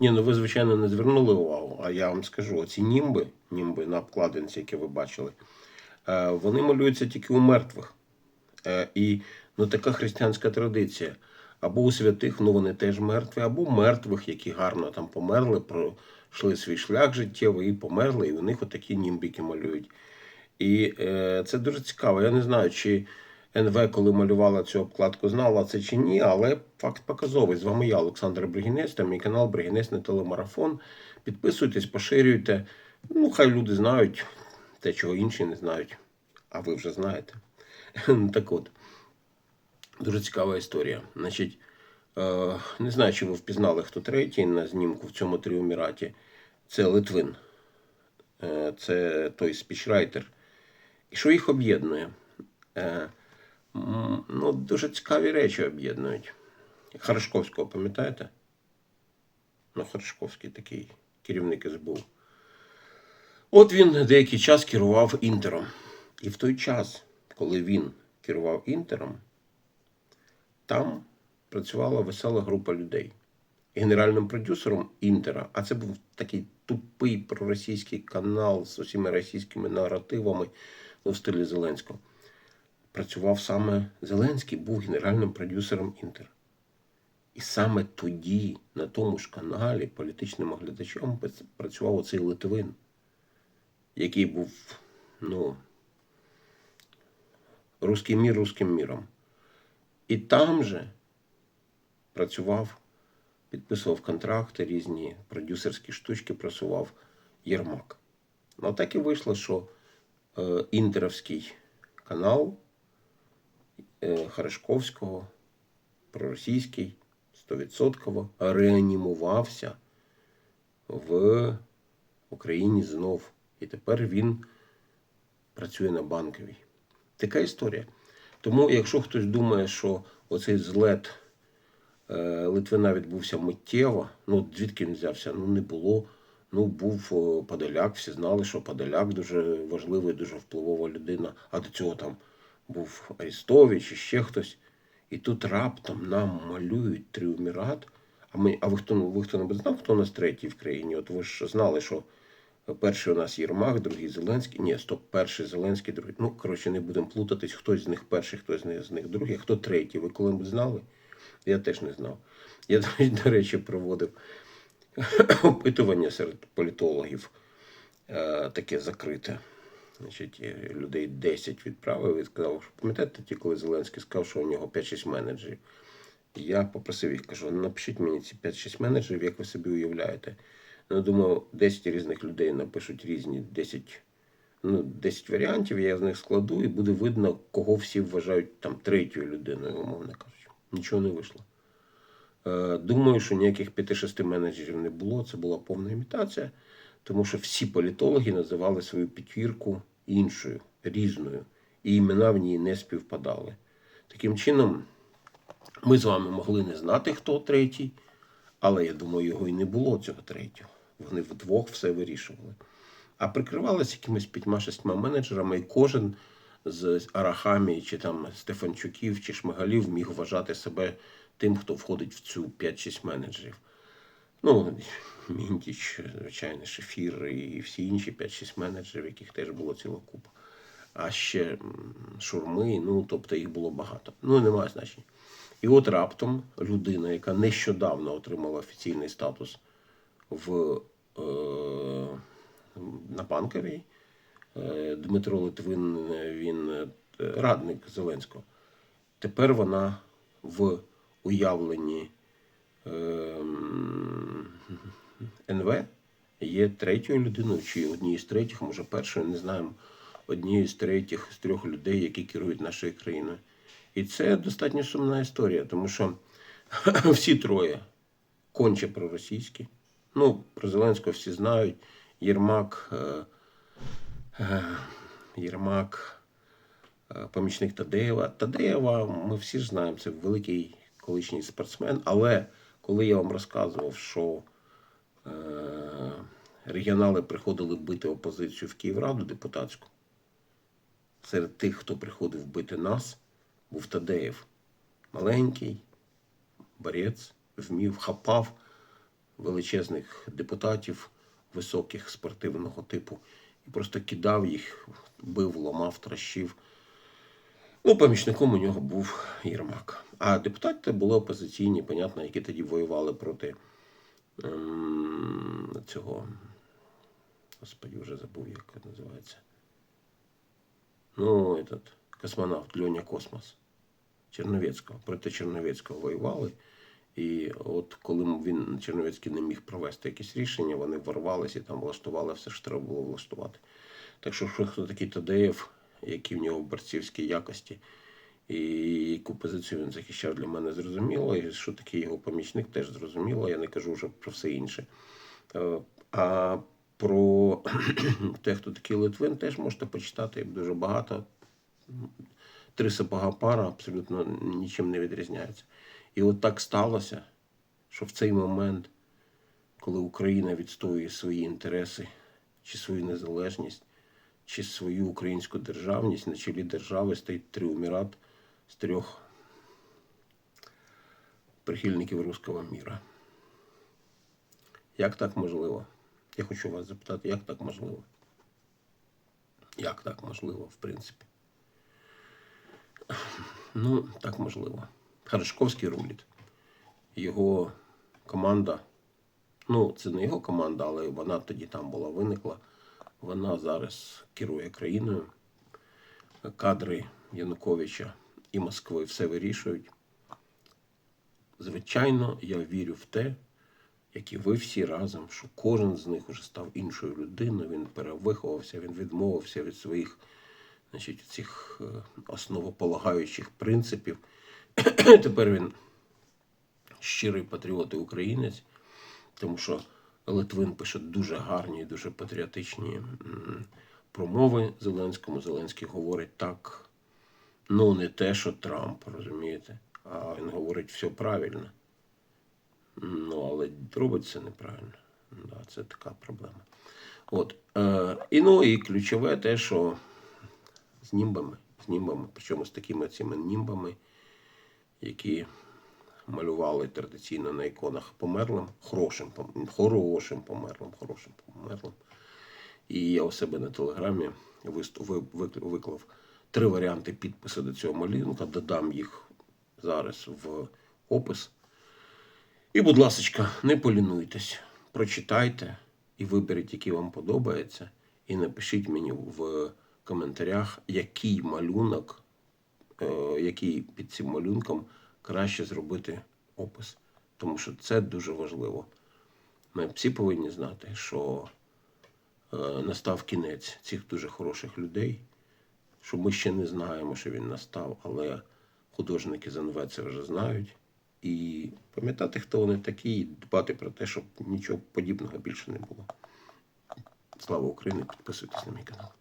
Ні, ну ви, звичайно, не звернули увагу, а я вам скажу: оці німби, німби на обкладинці, які ви бачили, е, вони малюються тільки у мертвих. Е, І ну, така християнська традиція. Або у святих, ну вони теж мертві, або мертвих, які гарно там померли, пройшли свій шлях життєвий і померли, і у них отакі німбіки малюють. І е, це дуже цікаво. Я не знаю, чи НВ, коли малювала цю обкладку, знала це чи ні, але факт показовий. З вами я, Олександр Бригінець, та мій канал Бригінець на телемарафон. Підписуйтесь, поширюйте. Ну, хай люди знають те, чого інші не знають. А ви вже знаєте. Так от, дуже цікава історія. Значить, е, не знаю, чи ви впізнали, хто третій на знімку в цьому тріуміраті. Це Литвин. Е, Це той спічрайтер. І що їх об'єднує? Ну, дуже цікаві речі об'єднують. Харашковського, пам'ятаєте? Ну, Харашковський такий керівник СБУ. От він деякий час керував Інтером. І в той час, коли він керував Інтером, там працювала весела група людей. Генеральним продюсером Інтера, а це був такий тупий проросійський канал з усіма російськими наративами ну, в стилі Зеленського. Працював саме Зеленський, був генеральним продюсером Інтера. І саме тоді, на тому ж каналі, політичним оглядачем працював оцей Литвин, який був, ну, русський мір русським міром. І там же працював, підписував контракти, різні продюсерські штучки просував Єрмак. Ну, так і вийшло, що е, інтеровський канал е, Харашковського, проросійський, 100% реанімувався в Україні знов. І тепер він працює на банковій. Така історія. Тому, якщо хтось думає, що оцей злет е, Литвина відбувся миттєво, ну звідки він взявся? Ну не було. Ну, був Подоляк, всі знали, що Подоляк дуже важливий, дуже впливова людина, а до цього там був Арістович і ще хтось. І тут раптом нам малюють тріумірат. А ми, а ви хто ви хто не знав, хто у нас третій в країні? От ви ж знали, що перший у нас Єрмак, другий Зеленський. Ні, стоп, перший Зеленський, другий. Ну, коротше, не будемо плутатись, хтось з них перший, хтось з них другий, хто третій. Ви коли-небудь знали? Я теж не знав. Я, до речі, проводив опитування серед політологів, е, таке закрите. Значить, е, людей 10 відправив і сказав, що пам'ятаєте, ті, коли Зеленський сказав, що у нього 5-6 менеджерів. Я попросив їх, кажу, напишіть мені ці 5-6 менеджерів, як ви собі уявляєте. Ну, думаю, 10 різних людей напишуть різні 10, ну, 10 варіантів, я з них складу, і буде видно, кого всі вважають там третьою людиною, умовно кажучи. Нічого не вийшло. Е, Думаю, що ніяких 5-6 менеджерів не було, це була повна імітація, тому що всі політологи називали свою п'ятірку іншою, різною, і імена в ній не співпадали. Таким чином, ми з вами могли не знати, хто третій, але я думаю, його і не було цього третього. Вони вдвох все вирішували. А прикривалися якимись п'ятьма-шестьма менеджерами, і кожен з Арахамії, чи там Стефанчуків, чи Шмигалів міг вважати себе тим, хто входить в цю 5-6 менеджерів. Ну, Мінтіч, звичайно, Шефір і всі інші 5-6 менеджерів, яких теж було ціла купа. А ще шурми, ну, тобто їх було багато. Ну, немає значення. І от раптом людина, яка нещодавно отримала офіційний статус в, е, на банковій, е, Дмитро Литвин, він е, радник Зеленського. Тепер вона в уявленні е, НВ є третьою людиною, чи однією з третіх, може першою, не знаємо, однією з третіх з трьох людей, які керують нашою країною. І це достатньо сумна історія, тому що всі троє конче проросійські. Ну, про Зеленського всі знають. Єрмак, е, е, Єрмак, е, помічник Тадеєва. Тадеєва, ми всі ж знаємо, це великий колишній спортсмен. Але коли я вам розказував, що регіонали приходили бити опозицію в Київраду депутатську, серед тих, хто приходив бити нас, був Тадеєв. Маленький, борець, вмів, хапав величезних депутатів високих спортивного типу і просто кидав їх, бив, ламав, трощив. Ну, помічником у нього був Єрмак. А депутати були опозиційні, понятно, які тоді воювали проти цього. Господи, вже забув, як це називається. Ну, этот космонавт Льоня Космос. Черновецького. Проти Черновецького воювали. І от коли він Черновецький не міг провести якісь рішення, вони ворвалися і там влаштували все, що треба було влаштувати. Так що, що хто такий Тадеєв, які в нього борцівські якості, і яку позицію він захищав для мене зрозуміло, і що такий його помічник теж зрозуміло. Я не кажу вже про все інше. Е, А про те, хто такий Литвин, теж можете почитати дуже багато. Три сапога пара абсолютно нічим не відрізняються. І от так сталося, що в цей момент, коли Україна відстоює свої інтереси, чи свою незалежність, чи свою українську державність, на чолі держави стоїть триумірат з трьох прихильників руського міра. Як так можливо? Я хочу вас запитати, як так можливо? Як так можливо, в принципі? Ну, так можливо. Харшковський рулить. Його команда, ну, це не його команда, але вона тоді там була виникла. Вона зараз керує країною. Кадри Януковича і Москви все вирішують. Звичайно, я вірю в те, як і ви всі разом, що кожен з них уже став іншою людиною, він перевиховався, він відмовився від своїх значить, цих е, основополагаючих принципів. Тепер він щирий патріот і українець, тому що Литвин пише дуже гарні, дуже патріотичні промови Зеленському. Зеленський говорить так, ну не те, що Трамп, розумієте, а він говорить все правильно. Ну, але робить це неправильно. Да, це така проблема. От. Е, і ну і ключове те, що з німбами, з німбами, причому з такими цими німбами, які малювали традиційно на іконах померлим, хорошим, хорошим померлим, хорошим померлим. І я у себе на телеграмі виклав три варіанти підпису до цього малюнка, додам їх зараз в опис. І, будь ласка, не полінуйтесь, прочитайте і виберіть, який вам подобається, і напишіть мені в коментарях, який малюнок, е, який під цим малюнком краще зробити опис. Тому що це дуже важливо. Ми всі повинні знати, що е, настав кінець цих дуже хороших людей, що ми ще не знаємо, що він настав, але художники з НВ це вже знають. І пам'ятати, хто вони такі, і дбати про те, щоб нічого подібного більше не було. Слава Україні! Підписуйтесь на мій канал.